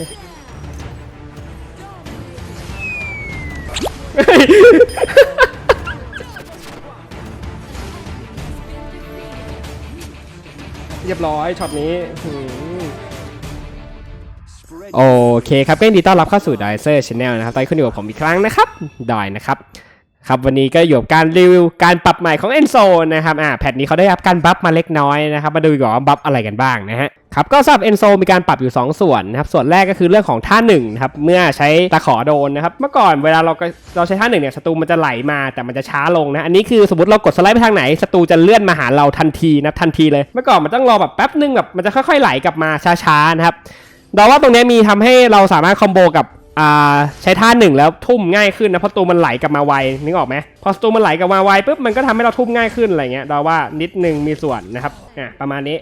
เรียบร้อยช็อตนี้โอเคครับก็ยินดีต้อนรับเข้าสู่ d i เซอร์ช n แนลนะครับตอนนี้คุณอยู่กับผมอีกครั้งนะครับดอยนะครับ ครับวันนี้ก็อยู่กับการรีวิวการปรับใหม่ของ Enzo นะครับอ่าแพทนี้เขาได้รับการบัฟมาเล็กน้อยนะครับมาดูกว่าว่าบัฟอะไรกันบ้างนะฮะครับก็สำหรับ Enzo มีการปรับอยู่ 2 ส่วนนะครับส่วนแรกก็คือเรื่องของท่าหนึ่งนะครับเมื่อใช้ตะขอโดนนะครับเมื่อก่อนเวลาเราก็เราใช้ท่าหนึ่งเนี่ยศัตรูมันจะไหลมาแต่มันจะช้าลงนะอันนี้คือสมมติเรากดสไลด์ไปทางไหนศัตรูจะเลื่อนมาหาเราทันทีนะทันทีเลยเมื่อก่อนมันต้องรอแบบแป๊บนึงแบบมันจะค่อยๆไหลกลับมาช้าๆนะครับเราว่าตรงนี้มีทำให้เราสามารถคอมโบกับ อ่าใช้ท่าหนึ่งแล้วทุ่มง่ายขึ้นนะเพราะตัวมันไหลกลับมาไวนึกออกไหมพอตัวมันไหลกลับมาไวปุ๊บมันก็ทำให้เราทุ่มง่ายขึ้นอะไรเงี้ยเราว่านิดนึงมีส่วนนะครับอะประมาณนี้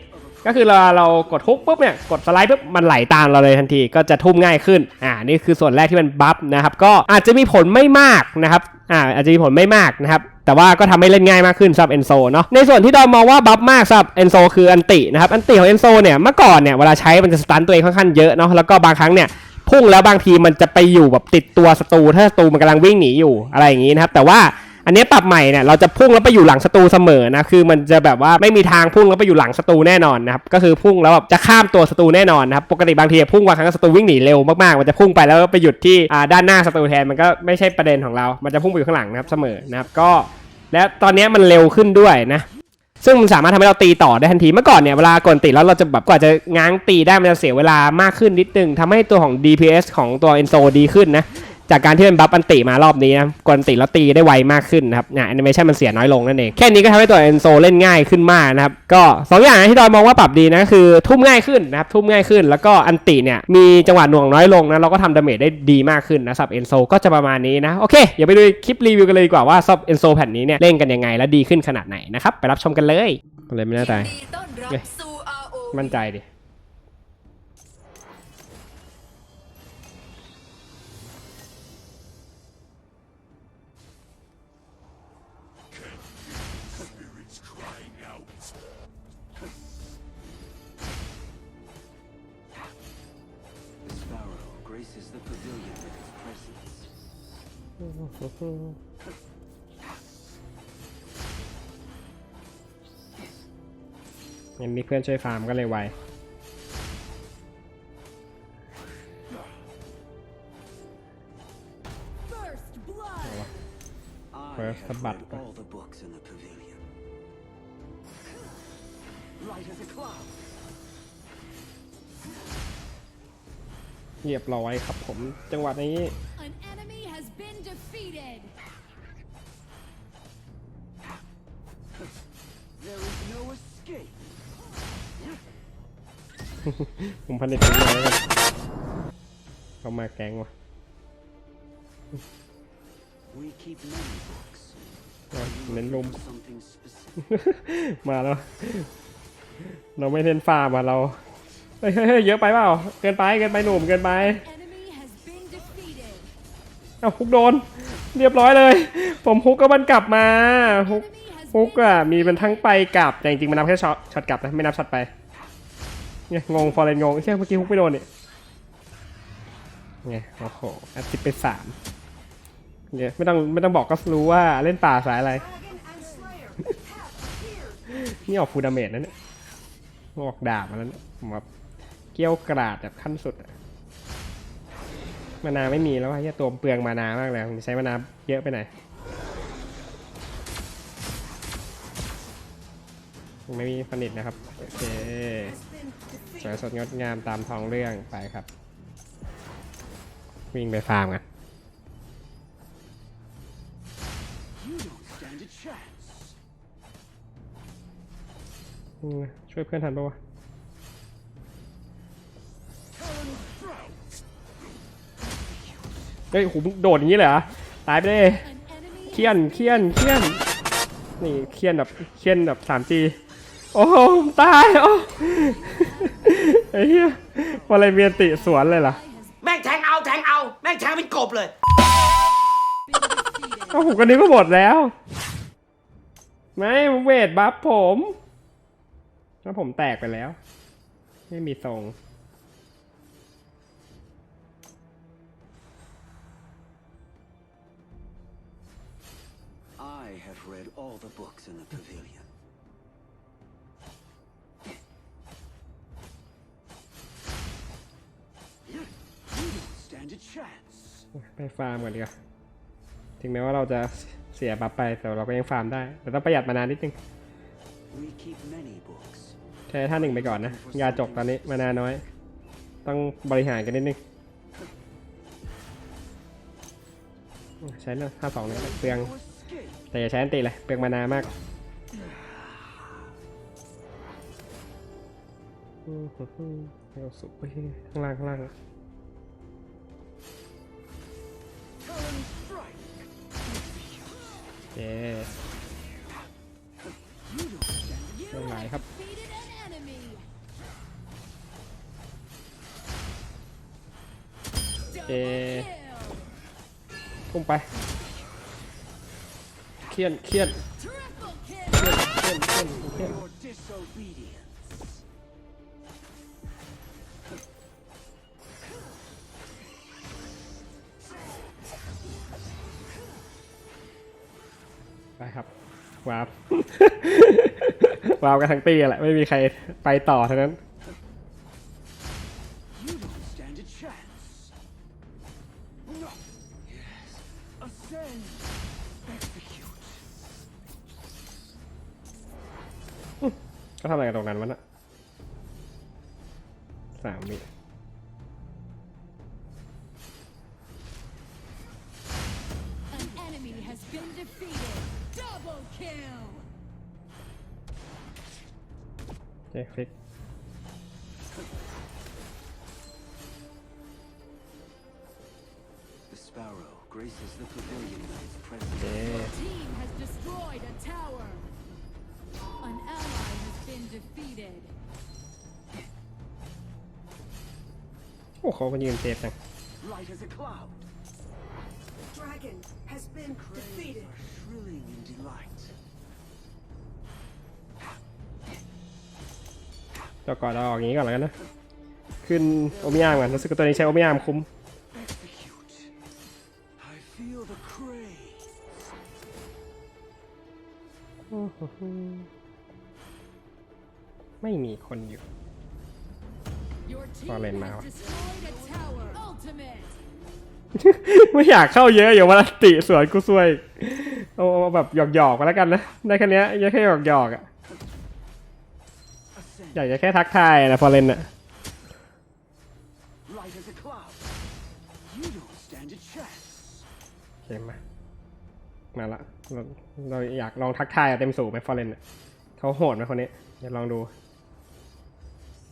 ก็คือเราเรากดฮุกปุ๊บเนี่ยกดสไลด์ปุ๊บมันไหลตามเราเลยทันทีก็จะทุ่มง่ายขึ้นอ่านี่คือส่วนแรกที่มันบัฟนะครับก็อาจจะมีผลไม่มากนะครับอ่าอาจจะมีผลไม่มากนะครับแต่ว่าก็ทำให้เล่นง่ายมากขึ้นสำหรับเอนโซเนาะในส่วนที่เรามองว่าบัฟมากสำหรับเอนโซคืออันตินะครับอันติของเอนโซเนี่ยเมื่อก่อนเนี่ยเวลาใช้มันจะสตันตัวเองค่อนข้างเยอะเนาะแล้วก็บางครั้งเนี่ย พุ่งแล้วบางทีมันจะไปอยู่แบบติดตัวศัตรูถ้าศัตรูมันกำลังวิ่งหนีอยู่อะไรอย่างนี้นะครับ แต่ว่าอันนี้ปรับใหม่เนี่ยเราจะพุ่งแล้วไปอยู่หลังศัตรูเสมอนะคือมันจะแบบว่าไม่มีทางพุ่งแล้วไปอยู่หลังศัตรูแน่นอนนะครับก็คือพุ่งแล้วแบบจะข้ามตัวศัตรูแน่นอนนะครับปกติบางทีพุ่งบางครั้งศัตรูวิ่งหนีเร็วมากๆมันจะพุ่งไปแล้วไปหยุดที่อ่าด้านหน้าศัตรูแทนมันก็ไม่ใช่ประเด็นของเรา มันจะพุ่งไปอยู่ข้างหลังนะครับเสมอนะครับก็ และตอนนี้มันเร็วขึ้นด้วยนะ ซึ่งมันสามารถทำให้เราตีต่อได้ทันที เมื่อก่อนเนี่ยเวลากดตีแล้วเราจะแบบกว่าจะง้างตีได้มันจะเสียเวลามากขึ้นนิดนึงทำให้ตัวของ DPS ของตัว Enzo ดีขึ้นนะ จากการที่เป็นบัฟอันติมารอบนี้นะกดอันติแล้วตีได้ไวมากขึ้นนะครับเนี่ยแอนิเมชันมันเสียน้อยลงนั่นเองแค่นี้ก็ทำให้ตัว Enzo เล่นง่ายขึ้นมากนะครับก็สองอย่างที่ดอยมองว่าปรับดีนะคือทุ่มง่ายขึ้นนะครับทุ่มง่ายขึ้น แล้วก็อันติเนี่ยมีจังหวะหน่วงน้อยลงนะเราก็ทำดาเมจได้ดีมากขึ้นนะสำหรับ Enzo ก็จะประมาณนี้นะโอเคเดี๋ยวไปดูคลิปรีวิวกันเลยดีกว่าว่าสำหรับ Enzo แผ่นนี้เนี่ยเล่นกันยังไงและดีขึ้นขนาดไหนนะครับไปรับชมกันเลยเลยไม่แน่ใจยินดีต้อนรับเฮ้ยสู่ RO มั่นใจดิ graces the pavilion with its presence. ยังมีเพื่อนช่วยฟาร์มก็เลยไว I First have bat. read all the books in the pavilion. Light as a cloud. เรียบร้อยครับผม จังหวะนี้ An enemy has been defeated. There is no escape. ผมพันเด็ดถึงเลยกันเขามาแก๊งวะ We keep many books. อะเน้นลุม Something specific. มาแล้ว เราไม่เน้นฟาร์มอะเรา เฮ้ยเฮ้ยเฮ้ยเยอะไปเปล่า เกินไป เกินไปหนุ่ม เกินไป Enemy has been defeated. เอ้าฮุกโดน เรียบร้อยเลย ผมฮุกก็มันกลับมาฮุก Enemy has ฮุกอะ มีเป็นทั้งไปกลับ แต่จริงๆมันนับแค่ช็อตช็อตกลับนะไม่นับช็อตไป เนี่ยงงฟอร์เรนงงเชื่อเมื่อกี้ฮุกไม่โดนนี่ไงโอ้โหอัดสิบไปสามเนี่ยไม่ต้องไม่ต้องบอกก็รู้ว่าเล่นป่าสายอะไร นี่ออกฟูลดาเมจนะเนี่ยออกดาบมาแล้วเนี่ยผมแบบเกี้ยวกราดแบบขั้นสุดมานาไม่มีแล้วว่าเฮียตัวเปลืองมานามากเลยใช้มานาเยอะไปหน่อยไม่มีผลิตนะครับโอเคสวยสดงดงามตามท้องเรื่องไปครับ วิ่งไปฟาร์มกันช่วยเพื่อนทันปะวะ เฮ้ยโหมึงโดดอย่างนี้เลยเหรอตายไปเลย an enemy เคียนเคียนเคียนนี่เคียนแบบเคียนแบบสามจีโอ้โหตายโอ้ไอ้เหี้ยพออะไรเมียนติสวนเลยเหรอแม่งแทงเอาแทงเอา แม่งแทงเป็นกบเลยเอ้าผมก็นึกว่าหมดแล้ว ไม่เวทบัฟผม แล้วผมแตกไปแล้ว ไม่มีทรง read all the books in the pavilion. You don't stand a chance. ไปฟาร์มก่อนดีกว่าถึงแม้ว่าเราจะเสียบัฟไปแต่เราก็ยังฟาร์มได้ แต่ต้องประหยัดมานานนิดนึง We keep many books. ใช้ท่าหนึ่งไปก่อนนะ ยาจกตอนนี้มานาน้อย ต้องบริหารกันนิดนึง ใช้เนอะท่าสองเนี่ยเปลือง No escape. แต่อย่าใช้อันตีเลยเปลืองมานามากอืมฮึ่มเอาสุกไปข้างล่างข้างล่าง Turn strike. เย้ You don't stand. You Don't lie, have hấp. defeated an enemy. เย้ Kill. พุ่งไป รียดเครียดเครียดเครียดเครียดเครียดไปครับวาร์ปวาร์ปกันทั้งตีแหละไม่มีใครไปต่อเท่านั้น ก็ทำอะไรกันตรงนั้นวะน่ะสามวิ An enemy has been defeated. Double kill. เจ๊คลิก The sparrow graces the pavilion with its presence. เจ๊ โอ้เขาก็ยืนเซฟจัง Light as a cloud. Dragon has been defeated. Shrilling in delight. เจ้าก่อนเราออกอย่างนี้ก่อนแล้วกันนะ ขึ้นโอมิยามก่อนรู้สึกว่าตัวนี้ใช้โอมิยามคุ้ม ไม่อยากเข้าเยอะอย่าวันติสวนกูซวยเอาเอาแบบหยอกๆไปแล้วกันนะได้แค่เนี้ยยังแค่หยอกๆอะอยากจะแค่ทักทายนะฟอเรนอะโอเคมามาละเราเราอยากลองทักทายเต็มสูบไหมฟอร์เรนอะเขาโหดไหมคนนี้เดี๋ยวลองดู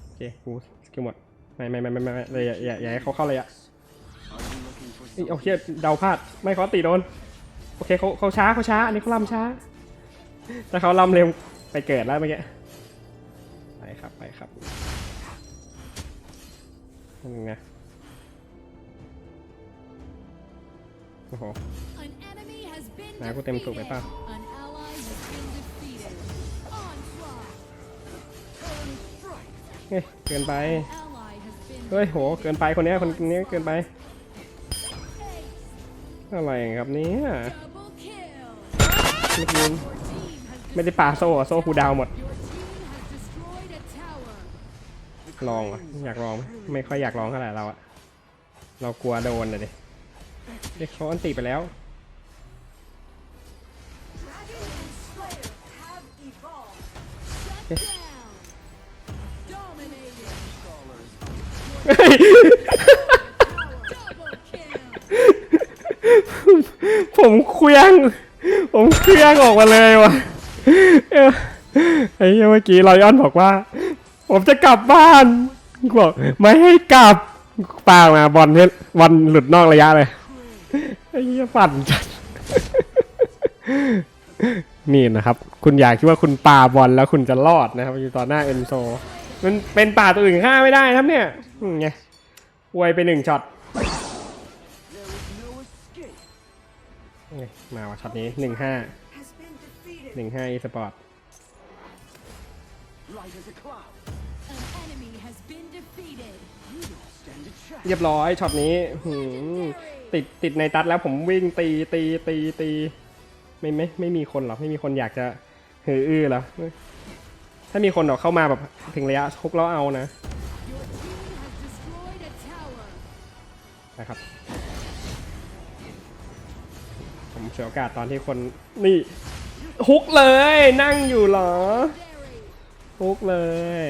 โอเคกูสกิลหมดไม่ไม่ไม่ไม่ไม่เลยอย่าอย่าอย่าให้เขาเข้าเลยอะ เอ้ยโอเคเดาพลาดไม่เขาตีโดนโอเคเขาเขาช้าเขาช้าอันนี้เขาลำช้าแต่เขาลำเร็วไปเกิดแล้วเมื่อกี้ไปครับไปครับนี่ไงโอ้โห An enemy has been Nè, có tem thuộc defeated. phải An không? ally has been defeated. Onslaught. Turn strike. เฮ้ยเกินไปเฮ้ยโหเกินไปคนนี้คนนี้เกินไป อะไรครับเนี่ย Double kill. เมื่อกี้ Your team has ไม่ได้ปาโซ่อะโซ่คูลดาวน์หมด Your team has destroyed a tower. ลองอะอยากลองไหมไม่ค่อยอยากลองเท่าไหร่เราอะเรากลัวโดนเลยดิเด็กเขาอันตีไปแล้ว Dragon and Slayer have evolved. Shut down. Dominated. เฮ้ย ผมเคลี้ยง ผมเคลี้ยงออกมาเลยว่ะไอ้เมื่อกี้ลอยออนบอกว่า ผมจะกลับบ้านบอกไม่ให้กลับปามาบอลเนี่ยบอลหลุดนอกระยะเลยไอ้เหี้ยปั่นจัดนี่นะครับ คุณอยากคิดว่าคุณปาบอลแล้วคุณจะรอดนะครับ อยู่ต่อหน้าเอนโซ มันเป็นป่าตัวอื่นฆ่าไม่ได้ครับเนี่ยไงอวยไปหนึ่งช็อต มาว่ะช็อตนี้หนึ่งห้าหนึ่งห้าอีสปอร์ตเรียบร้อยช็อตนี้หืมติดติดในตัดแล้วผมวิ่งตีตีตีตีไม่ไม่ไม่มีคนหรอไม่มีคนอยากจะหืออื้อหรอถ้ามีคนออกเข้ามาแบบถึงระยะชกแล้วเอานะนะครับ ผมเสียโอกาสตอนที่คนนี่ฮุกเลยนั่งอยู่เหรอฮุกเลย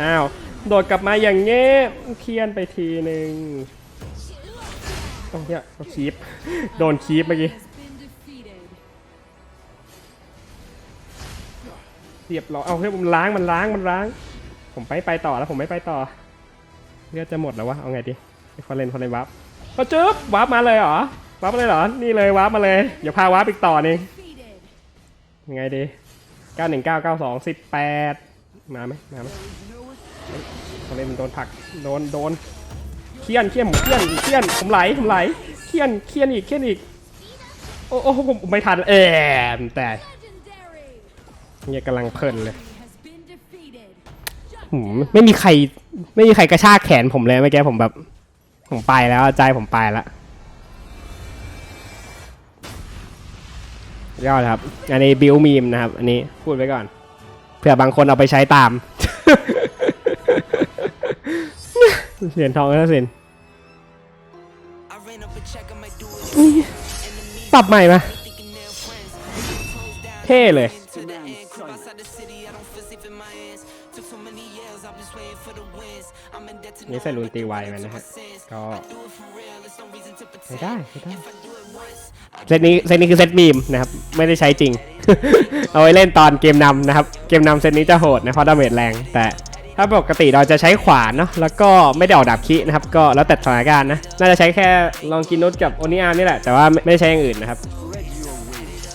อ้าวโดดกลับมาอย่างเงี้ยเคียนไปทีหนึ่งโอ้ยเขาคีบโดนคีบเมื่อกี้เรียบร้อยเอาเฮ้ยมันล้างมันล้างมันล้าง ผมไปไปต่อแล้วผมไม่ไปต่อเลือดจะหมดแล้ววะเอาไงดีคอนเลนคอนเลนวับก็จึ๊บวับมาเลยเหรอ วับมาเลยเหรอ นี่เลยวับมาเลย เดี๋ยวพาวับอีกต่อนึงยังไงดี 919 92 18 มาไหมมาไหมคอนเลนมันโดนผลัก โดน โดน เคียนเคียนผมเคียนเคียน ผมไหล ผมไหล เคียนเคียนอีก เคียนอีก โอ้โอ้ผมไม่ทัน เอมแต่เนี่ยกำลังเพลินเลยหืมไม่มีใคร ไม่มีใครกระชากแขนผมเลยเมื่อกี้ผมแบบ ผมไปแล้วใจผมไปแล้ว ยอดครับ อันนี้บิลมีมนะครับ อันนี้พูดไว้ก่อน เผื่อบางคนเอาไปใช้ตาม เหรียญทองแล้วสินปรับใหม่มาเท่เลย นี่ใส่ลุนตีไวมันนะฮะ ก็ไม่ได้ไม่ได้ เซตนี้เซตนี้คือเซตมีมนะครับ ไม่ได้ใช้จริง เอาไว้เล่นตอนเกมนำนะครับ เกมนำเซตนี้จะโหดนะเพราะดาเมจแรง แต่ถ้าปกติเราจะใช้ขวานเนาะแล้วก็ไม่ได้ออกดาบคินะครับ ก็แล้วแต่สถานการณ์นะ น่าจะใช้แค่ลองกินนุชกับโอนิอาร์นี่แหละ แต่ว่าไม่ไม่ได้ใช้อย่างอื่นนะครับ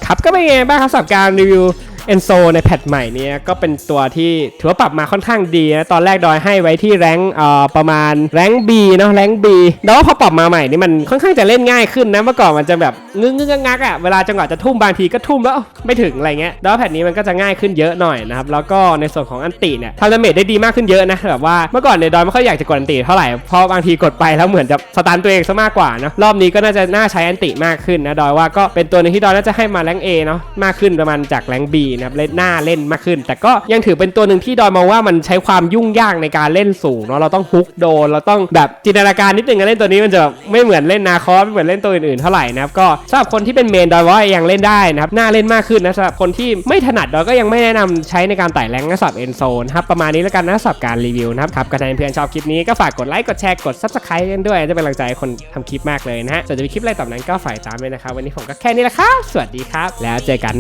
ครับก็เป็นไงบ้างครับสำหรับการรีวิว เอนโซในแพทใหม่เนี้ก็เป็นตัวที่ถือว่าปรับมาค่อนข้างดีนะ ตอนแรกดอยให้ไว้ที่แรงเอ่อประมาณแรง B เนาะแรง B แล้วพอปรับมาใหม่นี่มันค่อนข้างจะเล่นง่ายขึ้นนะเมื่อก่อนมันจะแบบงึ้งงึ้งงักอะเวลาจังหวะจะทุ่มบางทีก็ทุ่มแล้วไม่ถึงอะไรเงี้ยแล้วแพทนี้มันก็จะง่ายขึ้นเยอะหน่อยนะครับแล้วก็ในส่วนของอันติเนี่ยทำดาเมจได้ดีมากขึ้นเยอะนะแบบว่าเมื่อก่อนเนี่ยดอยไม่ค่อยอยากจะกดอันติเท่าไหร่เพราะบางทีกดไปแล้วเหมือนจะสตันตัวเองซะมากกว่านะรอบนี้ก็น่าจะน่าใช้อันติมากขึ้นนะดอยว่าก็เป็นตัวนึงที่ดอยน่าจะให้มาแรงเอเนาะมากขึ้นประมาณจากแรงบีนะครับเล่นหน้าเล่นมากขึ้น แต่ก็ยังถือเป็นตัวหนึ่งที่ดอยมองว่ามันใช้ความยุ่งยากในการเล่นสูงเนาะเราต้องฮุกโดนเราต้องแบบจินตนาการนิดนึงการเล่นตัวนี้มันจะไม่เหมือนเล่นนาคอสไม่เหมือนเล่นตัวอื่นๆเท่าไหร่นะครับก็สำหรับคนที่เป็นเมนดอยว่ายังเล่นได้นะครับหน่าเล่นมากขึ้นนะสำหรับคนที่ไม่ถนัดดอยก็ยังไม่แนะนำใช้ในการไต่แรงนะสำหรับเอนโซนครับประมาณนี้แล้วกันนะสำหรับการรีวิวนะครับครับก็ถ้าเพื่อนๆชอบคลิปนี้ก็ฝากกดไลค์กดแชร์กด subscribe กันด้วยจะเป็นกำลังใจคนทำคลิปมากเลยนะฮะส่วนจะมีคลิปอะไรต่อนั้นก็ฝ่ายตามด้วยนะครับวันนี้ผมก็แค่นี้แหละครับสวัสดีครับ แล้วเจอกัน